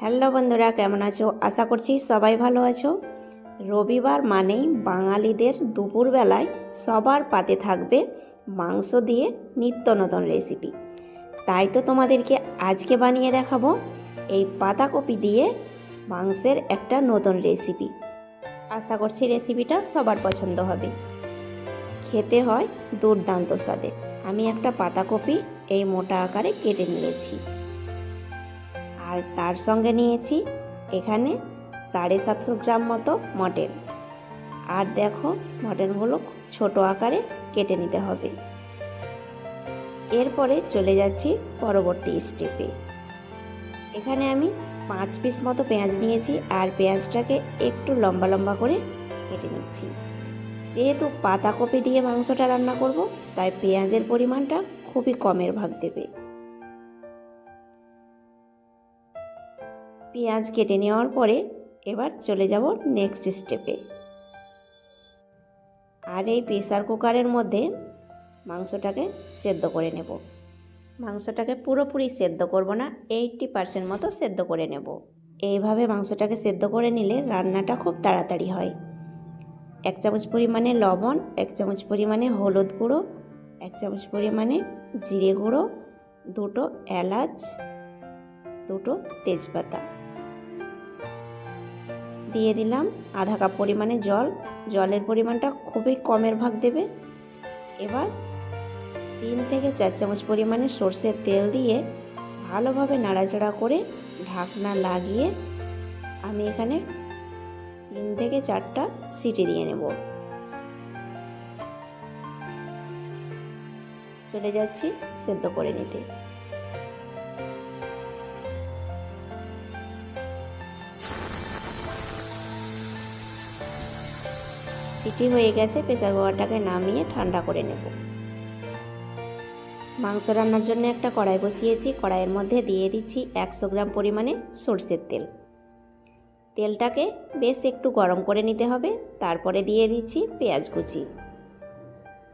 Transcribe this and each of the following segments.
Hello বন্ধুরা, কেমন আছো? আশা করছি সবাই ভালো আছো। রবিবার মানেই বাঙালিদের দুপুরবেলায় সবার পাতে থাকবে মাংস দিয়ে নিত্য নতুন রেসিপি। তাই তো তোমাদেরকে আজকে বানিয়ে দেখাবো এই পাতাকপি দিয়ে মাংসের একটা নতুন রেসিপি। আশা করছি রেসিপিটা সবার পছন্দ হবে। খেতে হয় দুর্দান্ত স্বাদের। আমি একটা পাতাকপি এই মোটা আকারে কেটে নিয়েছি। আর তার সঙ্গে নিয়েছি এখানে সাড়ে সাতশো গ্রাম মতো মটন। আর দেখো, মটনগুলো ছোটো আকারে কেটে নিতে হবে। এরপরে চলে যাচ্ছি পরবর্তী স্টেপে এখানে আমি পাঁচ পিস মতো পেঁয়াজ নিয়েছি আর পেঁয়াজটাকে একটু লম্বা লম্বা করে কেটে নিচ্ছি। যেহেতু পাতাকপি দিয়ে মাংসটা রান্না করব, তাই পেঁয়াজের পরিমাণটা খুবই কমের ভাগ দেবে। পেঁয়াজ কেটে নেওয়ার পরে এবার চলে যাব নেক্সট স্টেপে আর এই প্রেসার কুকারের মধ্যে মাংসটাকে সেদ্ধ করে নেব। মাংসটাকে পুরোপুরি সেদ্ধ করব না এইটটি পার্সেন্ট মতো সেদ্ধ করে নেব। এইভাবে মাংসটাকে সেদ্ধ করে নিলে রান্নাটা খুব তাড়াতাড়ি হয়। এক চামচ পরিমাণে লবণ, এক চামচ পরিমাণে হলুদ গুঁড়ো, এক চামচ পরিমাণে জিরে গুঁড়ো, দুটো এলাচ, দুটো তেজপাতা। দিয়ে দিলাম আধা কাপ পরিমাণে জল। জলের পরিমাণটা খুবই কমের ভাগ দেবে। এবার তিন থেকে চার চামচ পরিমাণে সর্ষের তেল দিয়ে ভালোভাবে নাড়াচাড়া করে ঢাকনা লাগিয়ে আমি এখানে তিন থেকে চারটা সিটি দিয়ে নেব। চলে যাচ্ছি সেদ্ধ করে নিতে। সিটি হয়ে গেছে, প্রেসার কুকারটাকে নামিয়ে ঠান্ডা করে নেব। মাংস রান্নার জন্য একটা কড়াই বসিয়েছি। কড়াইয়ের মধ্যে দিয়ে দিচ্ছি একশো গ্রাম পরিমাণে সর্ষের তেল। তেলটাকে বেশ একটু গরম করে নিতে হবে। তারপরে দিয়ে দিচ্ছি পেঁয়াজ কুচি।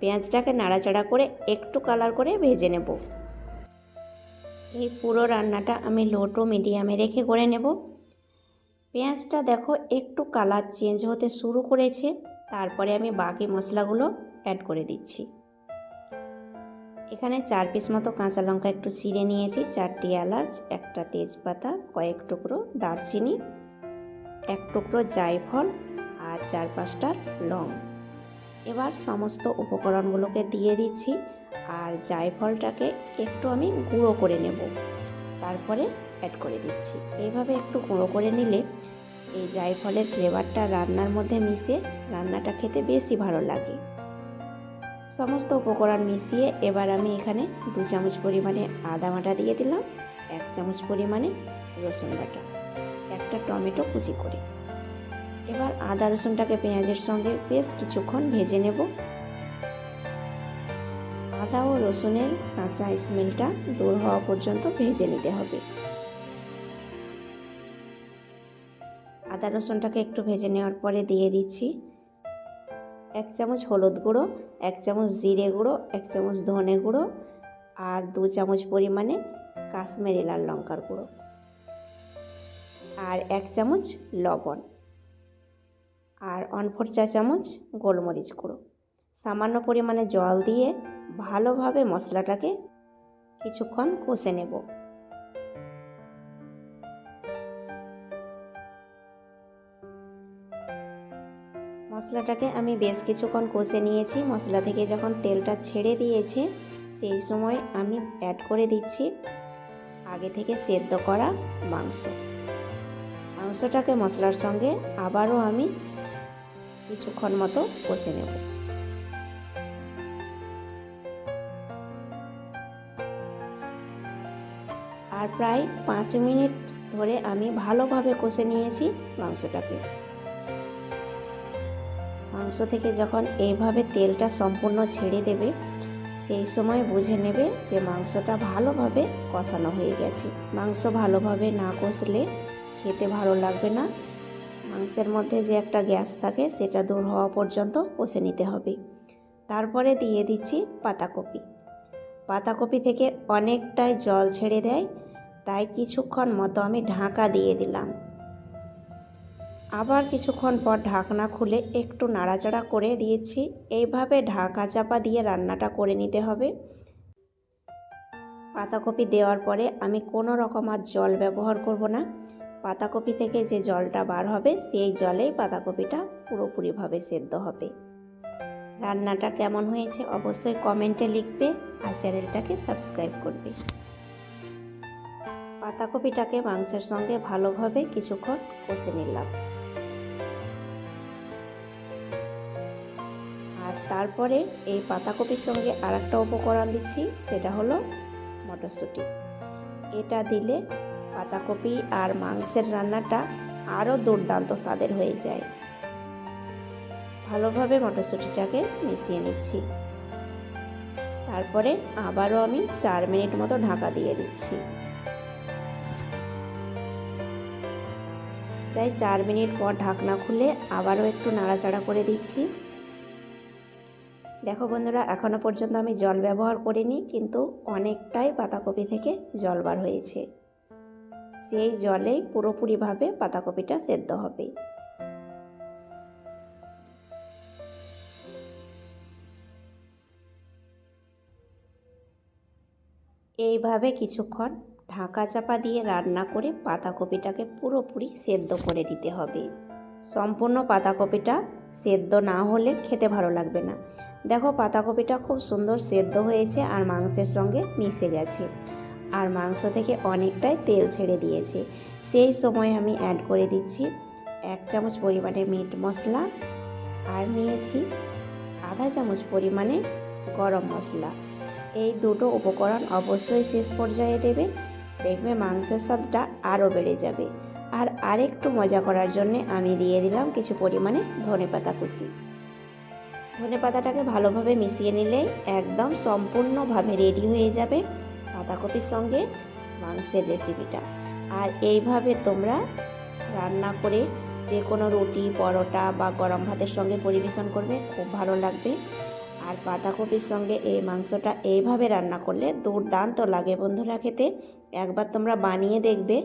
পেঁয়াজটাকে নাড়াচাড়া করে একটু কালার করে ভেজে নেব। এই পুরো রান্নাটা আমি লো টু মিডিয়ামে রেখে করে নেব। পেঁয়াজটা দেখো একটু কালার চেঞ্জ হতে শুরু করেছে। তারপরে আমি বাকি মশলাগুলো অ্যাড করে দিচ্ছি। এখানে চার পিস মতো কাঁচা লঙ্কা একটু চিড়ে নিয়েছি, চারটি এলাচ, একটা তেজপাতা, কয়েক টুকরো দারচিনি, এক টুকরো জায়ফল আর চার পাঁচটা লং। এবার সমস্ত উপকরণগুলোকে দিয়ে দিচ্ছি আর জায়ফলটাকে একটু আমি গুঁড়ো করে নেব। তারপরে অ্যাড করে দিচ্ছি। এইভাবে একটু গুঁড়ো করে নিলে এই জায়ফলের ফ্লেভারটা রান্নার মধ্যে মিশে রান্নাটা খেতে বেশি ভালো লাগে। সমস্ত উপকরণ মিশিয়ে এবার আমি এখানে দু চামচ পরিমাণে আদা বাটা দিয়ে দিলাম, এক চামচ পরিমাণে রসুন বাটা, একটা টমেটো কুচি করে। এবার আদা রসুনটাকে পেঁয়াজের সঙ্গে বেশ কিছুক্ষণ ভেজে নেব। আদা ও রসুনের কাঁচা স্মেলটা দূর হওয়া পর্যন্ত ভেজে নিতে হবে। আদা রসুনটাকে একটু ভেজে নেওয়ার পরে দিয়ে দিচ্ছি। এক চামচ হলুদ গুঁড়ো, এক চামচ জিরে গুঁড়ো, এক চামচ ধনে গুঁড়ো আর দু চামচ পরিমাণে কাশ্মীরি লাল লঙ্কার গুঁড়ো আর এক চামচ লবণ আর অনফোর চা চামচ গোলমরিচ গুঁড়ো। সামান্য পরিমাণে জল দিয়ে ভালোভাবে মশলাটাকে কিছুক্ষণ কষে নেব। মশলাটাকে আমি বেশ কিছুক্ষণ কষে নিয়েছি। মশলা থেকে যখন তেলটা ছেড়ে দিয়েছে, সেই সময় আমি অ্যাড করে দিচ্ছি আগে থেকে সেদ্ধ করা মাংস। মাংসটাকে মশলার সঙ্গে আবারও আমি কিছুক্ষণ মতো কষে নেব। আর প্রায় পাঁচ মিনিট ধরে আমি ভালোভাবে কষে নিয়েছি মাংসটাকে। মাংস থেকে যখন এইভাবে তেলটা সম্পূর্ণ ছেড়ে দেবে, সেই সময় বুঝে নেবে যে মাংসটা ভালোভাবে কষানো হয়ে গেছে। মাংস ভালোভাবে না কষলে খেতে ভালো লাগবে না। মাংসের মধ্যে যে একটা গ্যাস থাকে, সেটা দূর হওয়া পর্যন্ত কষে নিতে হবে। তারপরে দিয়ে দিচ্ছি পাতাকপি। পাতাকপি থেকে অনেকটাই জল ছেড়ে দেয়, তাই কিছুক্ষণ মতো আমি ঢাকা দিয়ে দিলাম। আবার কিছুক্ষণ পর ঢাকনা খুলে একটু নাড়াচাড়া করে দিয়েছি। এইভাবে ঢাকা চাপা দিয়ে রান্নাটা করে নিতে হবে। পাতাকপি দেওয়ার পরে আমি কোনো রকম আর জল ব্যবহার করব না। পাতাকপি থেকে যে জলটা বার হবে, সেই জলেই পাতাকপিটা পুরোপুরিভাবে সেদ্ধ হবে। রান্নাটা কেমন হয়েছে অবশ্যই কমেন্টে লিখবে আর চ্যানেলটাকে সাবস্ক্রাইব করবে। পাতাকপিটাকে মাংসের সঙ্গে ভালোভাবে কিছুক্ষণ কষে নিলাম। তারপরে এই পাতাকপির সঙ্গে আর একটা উপকরণ দিচ্ছি, সেটা হলো মটরশুঁটি। এটা দিলে পাতাকপি আর মাংসের রান্নাটা আরও দুর্দান্ত স্বাদের হয়ে যায়। ভালোভাবে মটরশুঁটিটাকে মিশিয়ে নিচ্ছি। তারপরে আবারও আমি চার মিনিট মতো ঢাকা দিয়ে দিচ্ছি। প্রায় চার মিনিট পর ঢাকনা খুলে আবারও একটু নাড়াচাড়া করে দিচ্ছি। দেখো বন্ধুরা এখনও পর্যন্ত আমি জল ব্যবহার করিনি, কিন্তু অনেকটাই পাতাকপি থেকে জল বার হয়েছে। সেই জলেই পুরোপুরিভাবে পাতাকপিটা সেদ্ধ হবে। এইভাবে কিছুক্ষণ ঢাকা চাপা দিয়ে রান্না করে পাতাকপিটাকে পুরোপুরি সেদ্ধ করে দিতে হবে। সম্পূর্ণ পাতাকপিটা সেদ্ধ না হলে খেতে ভালো লাগবে না। দেখো পাতাকপিটা খুব সুন্দর সেদ্ধ হয়েছে আর মাংসের সঙ্গে মিশে গেছে। আর মাংস থেকে অনেকটাই তেল ছেড়ে দিয়েছে। সেই সময় আমি অ্যাড করে দিচ্ছি এক চামচ পরিমাণে মিট মশলা আর নিয়েছি আধা চামচ পরিমাণে গরম মশলা। এই দুটো উপকরণ অবশ্যই শেষ পর্যায়ে দেবে। দেখবে মাংসের স্বাদটা আরও বেড়ে যাবে। আর আরেকটু মজা করার জন্যে আমি দিয়ে দিলাম কিছু পরিমাণে ধনে পাতা কুচি। ধনে পাতাটাকে ভালোভাবে মিশিয়ে নিলেই একদম সম্পূর্ণভাবে রেডি হয়ে যাবে পাতাকপির সঙ্গে মাংসের রেসিপিটা। আর এইভাবে তোমরা রান্না করে যে কোনো রুটি, পরোটা বা গরম ভাতের সঙ্গে পরিবেশন করবে, খুব ভালো লাগবে। আর পাতাকপির সঙ্গে এই মাংসটা এইভাবে রান্না করলে দুর্দান্ত লাগে বন্ধুরা খেতে। একবার তোমরা বানিয়ে দেখবে।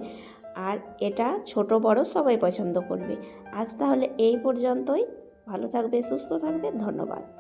আর এটা ছোট বড় সবাই পছন্দ করবে। আজ তাহলে এই পর্যন্তই। ভালো থাকবে, সুস্থ থাকবে। ধন্যবাদ।